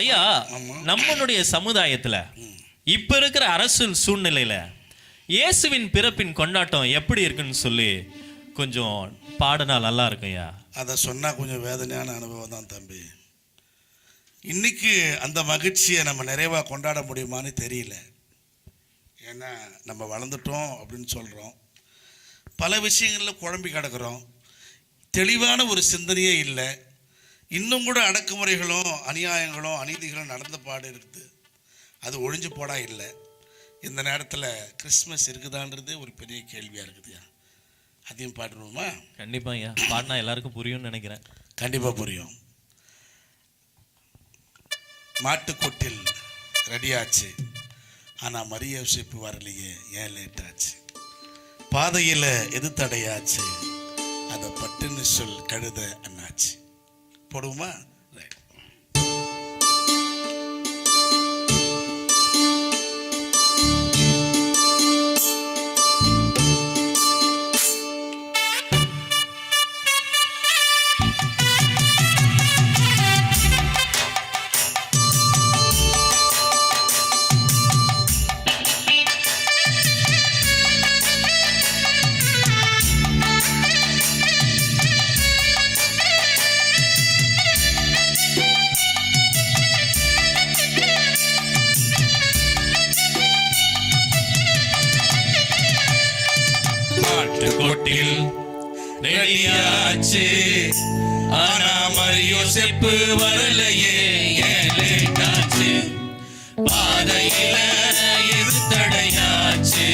ஐயா. நம்மளுடைய சமுதாயத்துல இப்ப இருக்கிற அரசியல் சூழ்நிலையில இயேசுவின் பிறப்பின் கொண்டாட்டம் எப்படி இருக்குன்னு சொல்லி கொஞ்சம் பாடினா நல்லா இருக்கும் ஐயா. அதை சொன்னால் கொஞ்சம் வேதனையான அனுபவம் தான் தம்பி. இன்னைக்கு அந்த மகிழ்ச்சியை நம்ம நிறைவாக கொண்டாட முடியுமான்னு தெரியல. ஏன்னா நம்ம வளர்ந்துட்டோம் அப்படின்னு சொல்கிறோம் பல விஷயங்களில் குழம்பி கிடக்கிறோம். தெளிவான ஒரு சிந்தனையே இல்லை. இன்னும் கூட அடக்குமுறைகளும் அநியாயங்களும் அநீதிகளும் நடந்த பாடு இருக்குது அது ஒழிஞ்சு போடா இல்லை. இந்த நேரத்தில் கிறிஸ்மஸ் இருக்குதான்றது ஒரு பெரிய கேள்வியாக இருக்குதுயா? அதையும் பாடுவோமா கண்டிப்பா ஐயா. பாடினா எல்லாருக்கும் புரியும்னு நினைக்கிறேன். கண்டிப்பாக புரியும். மாட்டுக்கொட்டில் ரெடியாச்சு. ஆனால் மரிய யோசிப்பு வரலையே. ஏன் லேட் ஆச்சு பாதையில் எது தடையாச்சு அதை பட்டுன்னு சொல் கழுத அண்ணாச்சு. por humano. ரெடியாச்சு ஆனா மரியோ செப்பு வரலையே. ஏன் பாதையில எது தடையாச்சு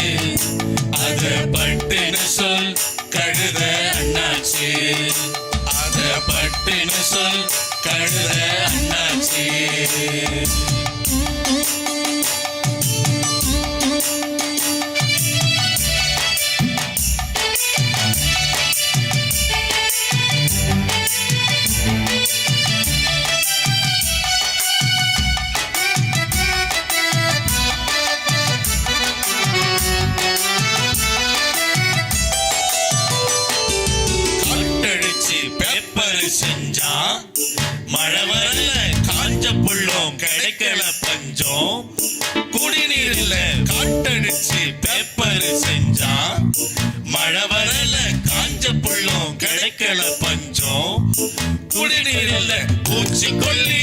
அத பட்டுன்னு சொல் கழுத அண்ணாச்சு. அத பட்டுன்னு சொல் கழுத அண்ணாச்சு. குடிநீர்ல காட்டடிச்சு பேப்பர் செஞ்சா மழை வரல காஞ்ச புள்ளும் கிடைக்கல பஞ்சம். குடிநீர்ல பூச்சிக்கொல்லி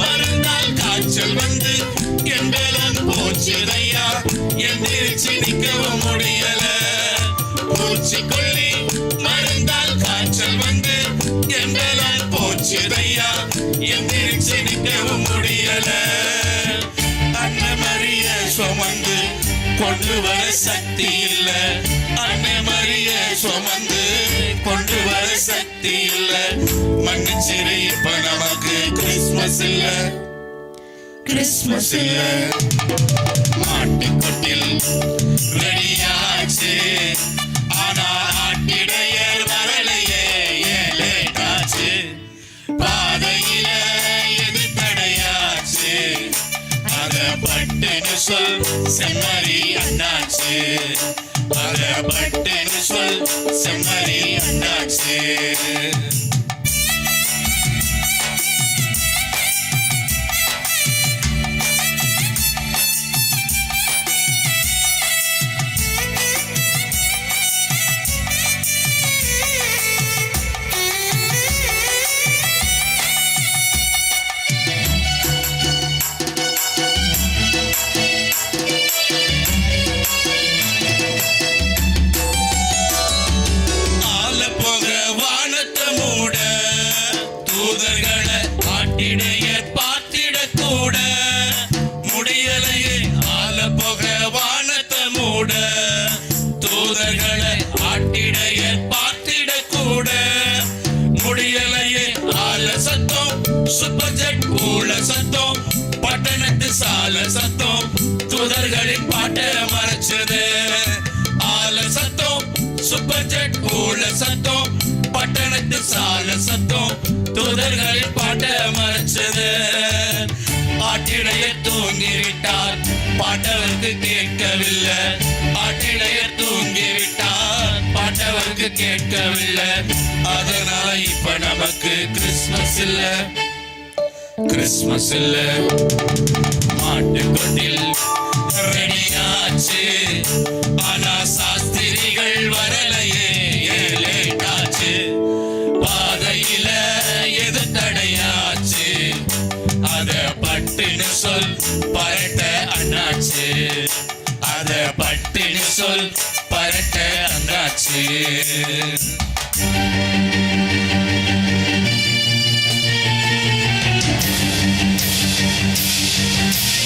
மறந்தால் காய்ச்சல் வந்து எங்கெல்லாம் போச்சுதையா எந்திரிச்சு நிக்கவும் முடியல. பூச்சிக்கொல்லி மறந்தால் காய்ச்சல் வந்து எங்களால் போச்சுதையா எந்திரிச்சு நிற்கவும் முடியல. கொண்டு வர சக்தி இல்ல. அண்ணன் மரிய சுமந்து கொண்டு வர சக்தி இல்ல. மன்னிச்சிரு இப்ப நமக்கு கிறிஸ்மஸ் இல்ல. கிறிஸ்மஸ் இல்ல. மாட்டுக்கொட்டில் ரெடியாச்சு. ஆனா ஆட்டிடையர் வரலையே ஏன் லேட் பாதையில எது தடையாச்சு அத பட்டுன்னு சொல் செம்மறி அண்ணாச்சு. அத சொல் செம்மறி அண்ணாச்சு. கூட தூதர்களை ஆட்டிடைய பார்த்திட கூட. முடியலையே ஆல சத்தம் சூப்பர் ஜெட் ஊழ சத்தம் பட்டணத்து சால சத்தம் தூதர்களின் பாட்ட மறைச்சது. ஆல சத்தம் சூப்பர் ஜெட் ஊழ சத்தம் பட்டணத்து சால சத்தம் தூதர்களின் பாட்ட மறைச்சது. ஆட்டிடைய தூங்கிவிட்டார். பாட்டவருக்கு கேட்கவில்லை. பாட்டிலையர் தூங்கிவிட்டார். பாட்டவருக்கு கேட்கவில்லை. அதனால இப்ப நமக்கு கிறிஸ்மஸ் இல்ல. கிறிஸ்மஸ் இல்ல. மாட்டு கொண்டில் சொல் பரட்ட அண்ணாச்சு பாதையில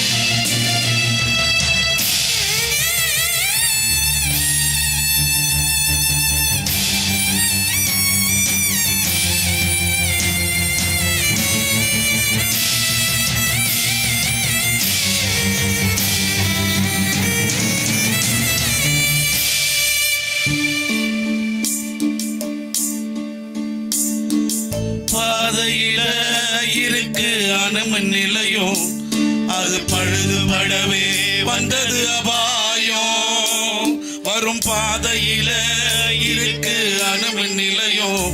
அனுமன் நிலையம் அது பழுதுபடவே வந்தது அபாயம் வரும் பாதையில இருக்கு அணுமின் நிலையம்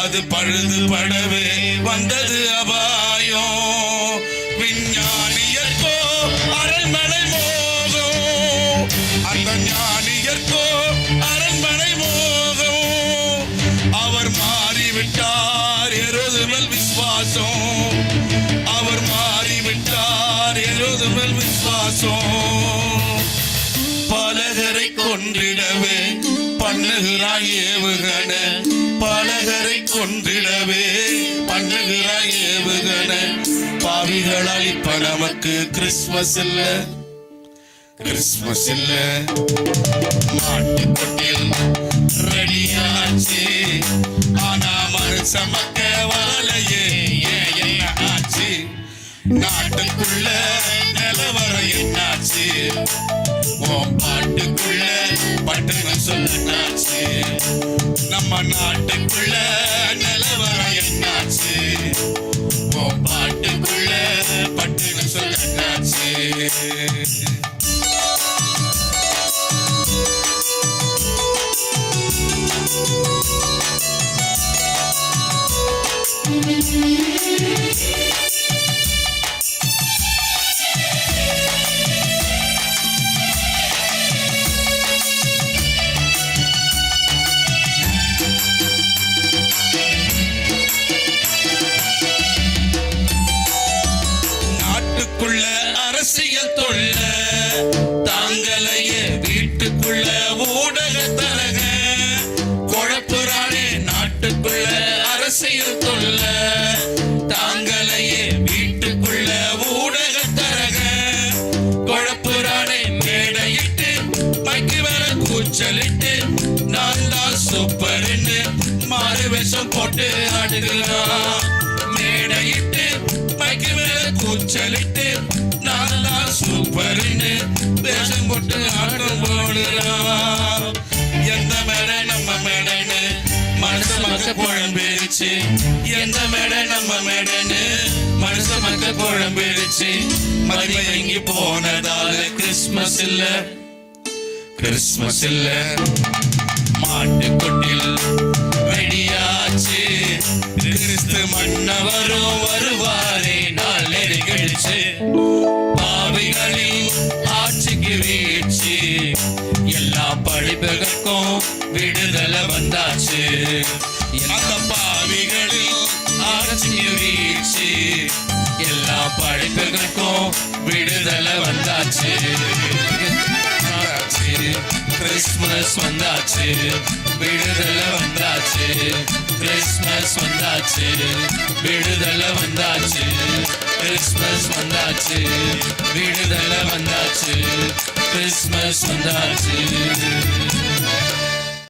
அது பழுதுபடவே வந்தது அபாயம் பண்ணுகிறாய் ஏவுகண பாவிகளால் இப்ப நமக்கு கிறிஸ்மஸ் இல்ல. கிறிஸ்மஸ் இல்ல. மாட்டு கொட்டில் ரெடியாச்சு ஆனா மனுஷ மக்க வாழையே ஏன் என்ன ஆச்சு? நாட்டுக்குள்ள நிலவரம் என்னாச்சு? உன் பாட்டுக்குள்ள பட்டுன்னு சொன்னாச்சு. நம்ம நாட்டுக்குள்ள நிலவரம் என்னாச்சு? உன் பாட்டுக்குள்ள பட்டுன்னு சொன்னாச்சு. போட்டு ஆடுகிறான் மேடையிட்டு மைக்கு மேல கூச்சலிட்டு நல்லா சூப்பர்னு வேஷம் போட்டு ஆட்டம் போடுறான் எந்த மேடை நம்ம மேடைன்னு மனசு மக்க குழம்பிருச்சு. எந்த மேடை நம்ம மேடைன்னு மனசு மக்க குழம்பிருச்சு. மதிமயங்கி போனதால கிறிஸ்மஸ் இல்ல கிறிஸ்மஸ் இல்ல. மாட்டுக்கொட்டில் வெடியாச்சு கிறிஸ்து மன்னவரும் வருவாரே நாள் நெருங்கிடுச்சு பாவிகளின் ஆட்சிக்கு வீழ்ச்சி. எல்லா படிப்புகளுக்கும் விடுதலை வந்தாச்சு. அந்த பாவிகளின் ஆட்சிக்கு வீழ்ச்சி. எல்லா படிப்புகளுக்கும் விடுதலை வந்தாச்சு. கிறிஸ்மஸ் வந்தாச்சு. விடுதலை வந்தாச்சு. கிறிஸ்மஸ் வந்தாச்சு. விடுதலை வந்தாச்சு. கிறிஸ்மஸ் வந்தாச்சு. விடுதலை வந்தாச்சு. கிறிஸ்மஸ் வந்தாச்சு.